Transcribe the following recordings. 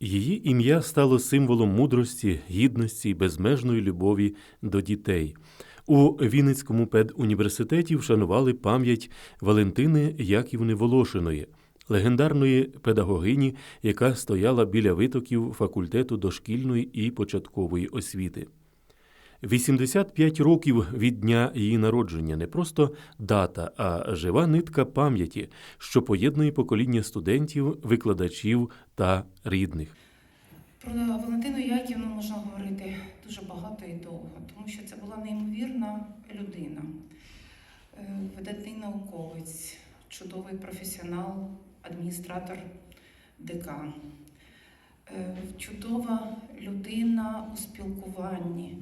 Її ім'я стало символом мудрості, гідності і безмежної любові до дітей. У Вінницькому педуніверситеті вшанували пам'ять Валентини Яківни Волошиної, легендарної педагогині, яка стояла біля витоків факультету дошкільної і початкової освіти. 85 років від дня її народження. Не просто дата, а жива нитка пам'яті, що поєднує покоління студентів, викладачів та рідних. Про Валентину Яківну можна говорити дуже багато і довго, тому що це була неймовірна людина, Е, видатний науковець, чудовий професіонал, адміністратор декан, Е, чудова людина у спілкуванні,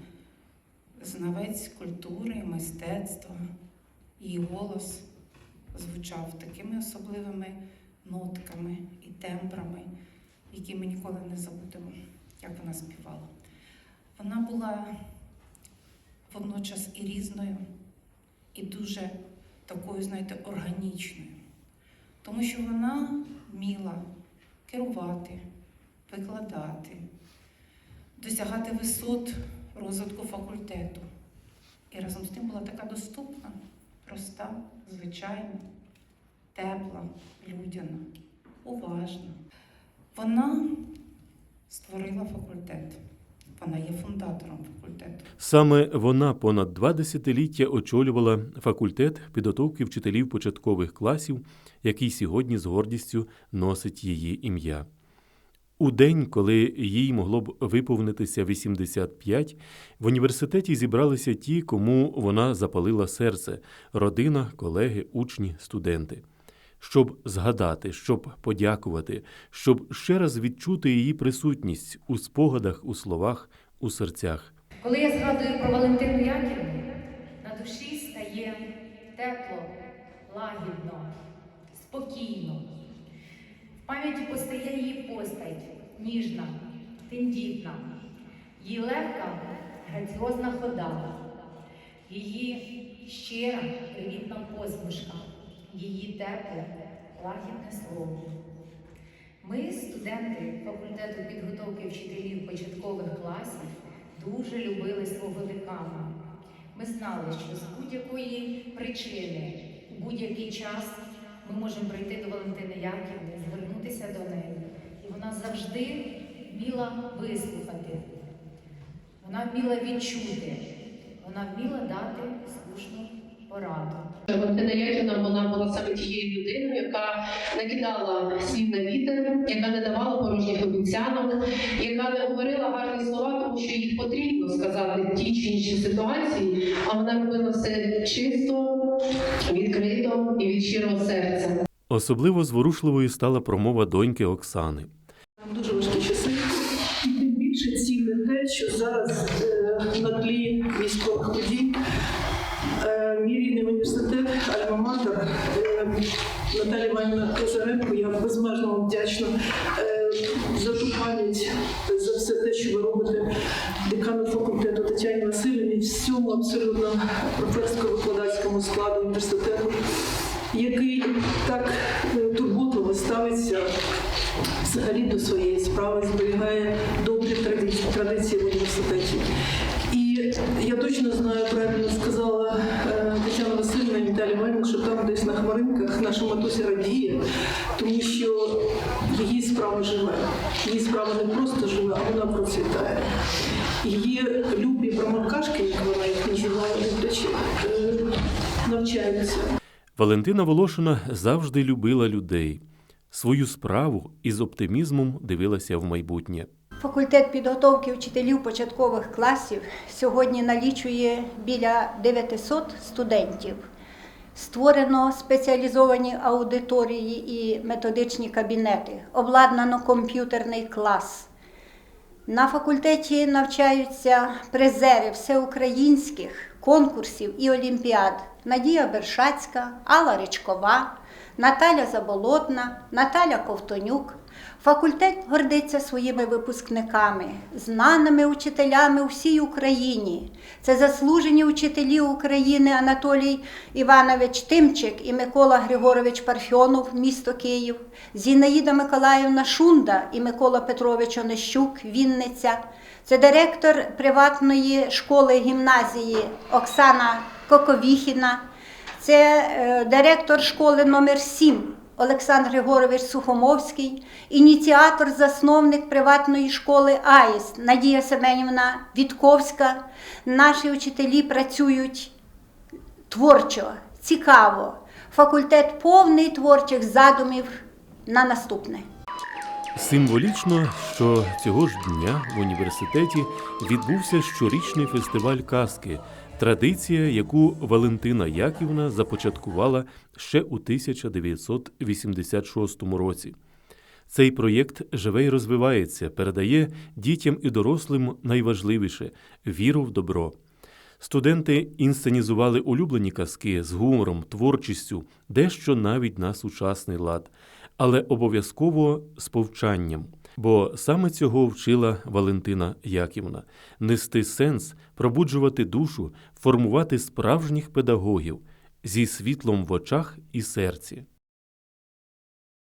знавець культури, мистецтва. Її голос звучав такими особливими нотками і тембрами, які ми ніколи не забудемо, як вона співала. Вона була водночас і різною, і дуже такою, знаєте, органічною, тому що вона вміла керувати, викладати, досягати висот розвитку факультету. І разом з тим була така доступна, проста, звичайна, тепла, людяна, уважна. Вона створила факультет. Вона є фундатором факультету. Саме вона понад два десятиліття очолювала факультет підготовки вчителів початкових класів, який сьогодні з гордістю носить її ім'я. У день, коли їй могло б виповнитися 85, в університеті зібралися ті, кому вона запалила серце родина, колеги, учні, студенти. Щоб згадати, щоб подякувати, щоб ще раз відчути її присутність у спогадах, у словах, у серцях. Коли я згадую про Валентину Яківну, на душі стає тепло, лагідно, спокійно. Пам'яті постає її постать ніжна, тендітна, її легка, граціозна хода, її щира, привітна посмішка, її тепле, лагідне слово. Ми, студенти факультету підготовки вчителів початкових класів, дуже любили свого декана. Ми знали, що з будь-якої причини, у будь-який час ми можемо прийти до Валентини Яківни, звернутися до неї. І вона завжди вміла вислухати, вона вміла відчути, вона вміла дати слушну пораду. Валентина Яківна вона була саме тією людиною, яка не кидала слів на вітер, яка не давала порожніх обіцянок, яка не говорила гарні слова, тому що їх потрібно сказати в тій чи іншій ситуації, а вона робила все чисто, відкрито і від щирого серця. Особливо зворушливою стала промова доньки Оксани. Дуже важкі часи. І тим більше цінне те, що зараз е, на тлі військових подій мій рідний університет Альма-Матер е, Наталія Іванівна Козаренко, я безмежно вам вдячна е, за ту пам'ять, за все те, що ви робите декану факультету Тетяні Васильівні, всьому абсолютно професорсько-викладацькому складу університету, який так е, турботливо ставиться взагалі до своєї справи, зберігає добрі традиції в університеті. Я точно знаю, правильно сказала е, Тетяна Васильівна і Віталій Іванівна, що там десь на хмаринках наша матуся радіє, тому що її справа живе. Її справа не просто живе, а вона процвітає. Її любі промокашки, як вона їх називає глядачі, е, навчаються. Валентина Волошина завжди любила людей. Свою справу із оптимізмом дивилася в майбутнє. Факультет підготовки вчителів початкових класів сьогодні налічує біля 900 студентів. Створено спеціалізовані аудиторії і методичні кабінети, обладнано комп'ютерний клас. На факультеті навчаються призери всеукраїнських конкурсів і олімпіад Надія Бершацька, Алла Ричкова, Наталя Заболотна, Наталя Ковтонюк. Факультет гордиться своїми випускниками, знаними учителями всій Україні. Це заслужені учителі України Анатолій Іванович Тимчик і Микола Григорович Парфьонов, місто Київ, Зінаїда Миколаївна Шунда і Микола Петрович Онищук, Вінниця. Це директор приватної школи гімназії Оксана Коковіхіна. Це е, директор школи номер 7 Олександр Григорович Сухомовський, ініціатор, засновник приватної школи АїС Надія Семенівна Вітковська. Наші учителі працюють творчо, цікаво. Факультет повний творчих задумів на наступне. Символічно, що цього ж дня в університеті відбувся щорічний фестиваль казки, традиція, яку Валентина Яківна започаткувала ще у 1986 році. Цей проєкт живе і розвивається, передає дітям і дорослим найважливіше віру в добро. Студенти інсценізували улюблені казки з гумором, творчістю, дещо навіть на сучасний лад, але обов'язково з повчанням. Бо саме цього вчила Валентина Яківна нести сенс, пробуджувати душу, формувати справжніх педагогів зі світлом в очах і серці.